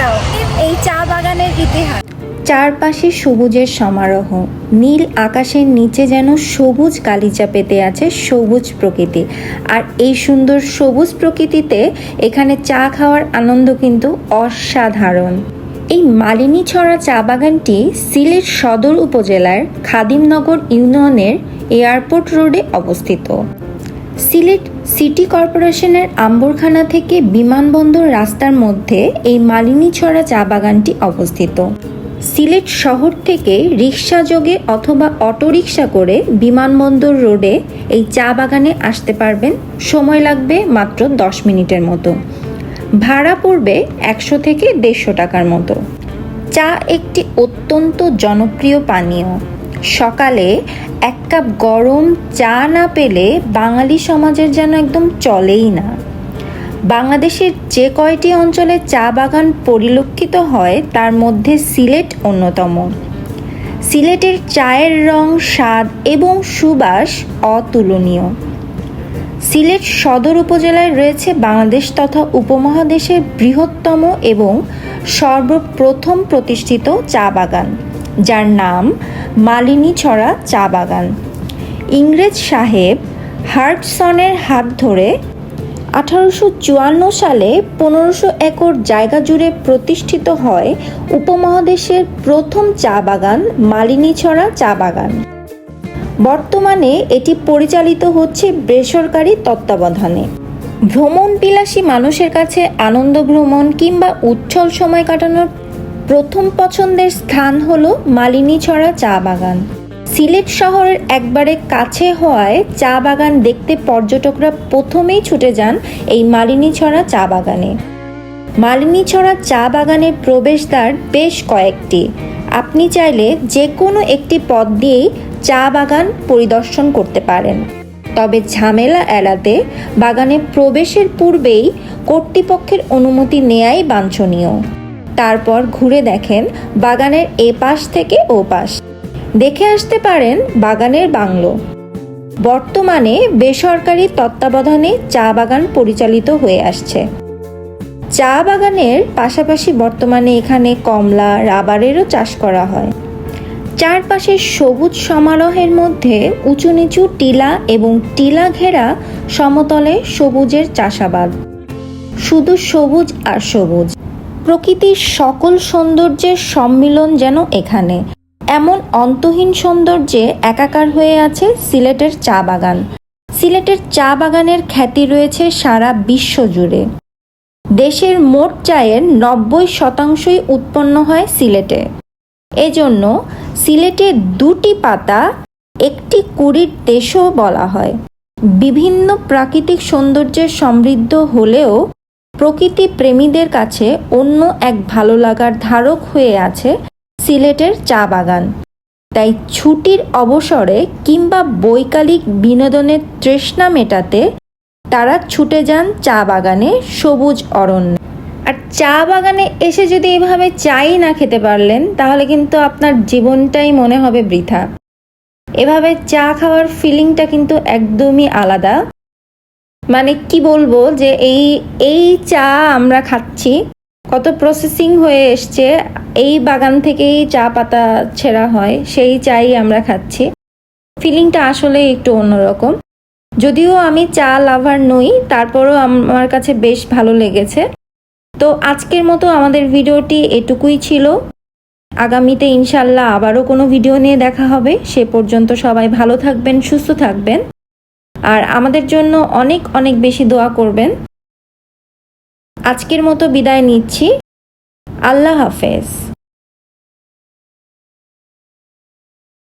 নাও এই চা বাগানের ইতিহাস। চারপাশে সবুজের সমারোহ। নীল আকাশের নিচে যেন সবুজ গালিচা পেতে আছে সবুজ প্রকৃতি। আর এই সুন্দর সবুজ প্রকৃতিতে এখানে চা খাওয়ার আনন্দ কিন্তু অসাধারণ। এই মালিনী ছড়া চা বাগানটি সিলেট সদর উপজেলার খাদিমনগর ইউনিয়নের এয়ারপোর্ট রোডে অবস্থিত। সিলেট সিটি কর্পোরেশনের আম্বরখানা থেকে বিমানবন্দর রাস্তার মধ্যে এই মালিনীছড়া চা বাগানটি অবস্থিত। সিলেট শহর থেকে রিক্সা যোগে অথবা অটোরিকশা করে বিমানবন্দর রোডে এই চা বাগানে আসতে পারবেন। সময় লাগবে মাত্র দশ মিনিটের মতো। ভাড়া পড়বে একশো থেকে দেড়শো টাকার মতো। চা একটি অত্যন্ত জনপ্রিয় পানীয়। সকালে এক কাপ গরম চা না পেলে বাঙালি সমাজের যেন একদম চলেই না। বাংলাদেশের যে কয়টি অঞ্চলে চা বাগান পরিলক্ষিত হয়, তার মধ্যে সিলেট অন্যতম। সিলেটের চায়ের রং, স্বাদ এবং সুবাস অতুলনীয়। সিলেট সদর উপজেলায় রয়েছে বাংলাদেশ তথা উপমহাদেশের বৃহত্তম এবং সর্বপ্রথম প্রতিষ্ঠিত চা বাগান। যার নাম মালিনীছড়া চা বাগান। ইংরেজ সাহেব হার্টসনের হাত ধরে আঠারোশো চুয়ান্ন সালে পনেরোশো একর জায়গা জুড়ে প্রতিষ্ঠিত হয় উপমহাদেশের প্রথম চা বাগান মালিনীছড়া চা বাগান। বর্তমানে এটি পরিচালিত হচ্ছে বেসরকারি তত্ত্বাবধানে। ভ্রমণ বিলাসী মানুষের কাছে আনন্দ ভ্রমণ কিংবা উচ্ছল সময় কাটানোর প্রথম পছন্দের স্থান হলো মালিনীছড়া চা বাগান। সিলেট শহরের একবারে কাছে হওয়ায় চা বাগান দেখতে পর্যটকরা প্রথমেই ছুটে যান এই মালিনীছড়া চা বাগানে। মালিনীছড়া চা বাগানের প্রবেশদ্বার বেশ কয়েকটি। আপনি চাইলে যে কোনো একটি পথ দিয়েই চা বাগান পরিদর্শন করতে পারেন। তবে ঝামেলা এড়াতে বাগানে প্রবেশের পূর্বেই কর্তৃপক্ষের অনুমতি নেয়াই বাঞ্ছনীয়। তারপর ঘুরে দেখেন বাগানের এ পাশ থেকে ও পাশ দেখে আসতে পারেন বাগানের বাংলো। বর্তমানে বেসরকারি তত্ত্বাবধানে চা বাগান পরিচালিত হয়ে আসছে। চা বাগানের পাশাপাশি বর্তমানে এখানে কমলা, রাবারেরও চাষ করা হয়। চারপাশে সবুজ সমারোহের মধ্যে উঁচু নিচু টিলা এবং টিলা ঘেরা সমতলে সবুজের চাষাবাদ। শুধু সবুজ আর সবুজ। প্রকৃতির সকল সৌন্দর্যের সম্মিলন যেন এখানে। এমন অন্তহীন সৌন্দর্যে একাকার হয়ে আছে সিলেটের চা বাগান। সিলেটের চা বাগানের খ্যাতি রয়েছে সারা বিশ্ব জুড়ে। দেশের মোট চায়ের নব্বই শতাংশই উৎপন্ন হয় সিলেটে। এজন্য সিলেটে দুটি পাতা, একটি কুড়ির দেশও বলা হয়। বিভিন্ন প্রাকৃতিক সৌন্দর্যের সমৃদ্ধ হলেও প্রকৃতি প্রেমীদের কাছে অন্য এক ভালো লাগার ধারক হয়ে আছে সিলেটের চা বাগান। তাই ছুটির অবসরে কিংবা বৈকালিক বিনোদনের তৃষ্ণা মেটাতে তারা ছুটে যান চা বাগানে সবুজ অরণ্য। আর চা বাগানে এসে যদি এভাবে চাই না খেতে পারলেন, তাহলে কিন্তু আপনার জীবনটাই মনে হবে বৃথা। এভাবে চা খাওয়ার ফিলিংটা কিন্তু একদমই আলাদা। মানে কি বলব যে এই এই চা আমরা খাচ্ছি, কত প্রসেসিং হয়ে এসছে, এই বাগান থেকেই চা পাতা ছেঁড়া হয়, সেই চাই আমরা খাচ্ছি। ফিলিংটা আসলে একটু অন্যরকম। যদিও আমি চা লাভার নই, তারপরও আমার কাছে বেশ ভালো লেগেছে। তো আজকের মতো আমাদের ভিডিওটি এটুকুই ছিল। আগামীতে ইনশাল্লাহ আবারও কোনো ভিডিও নিয়ে দেখা হবে। সে পর্যন্ত সবাই ভালো থাকবেন, সুস্থ থাকবেন। আর আমাদের জন্য অনেক অনেক বেশি দোয়া করবেন। আজকের মতো বিদায় নিচ্ছি। আল্লাহ হাফেজ।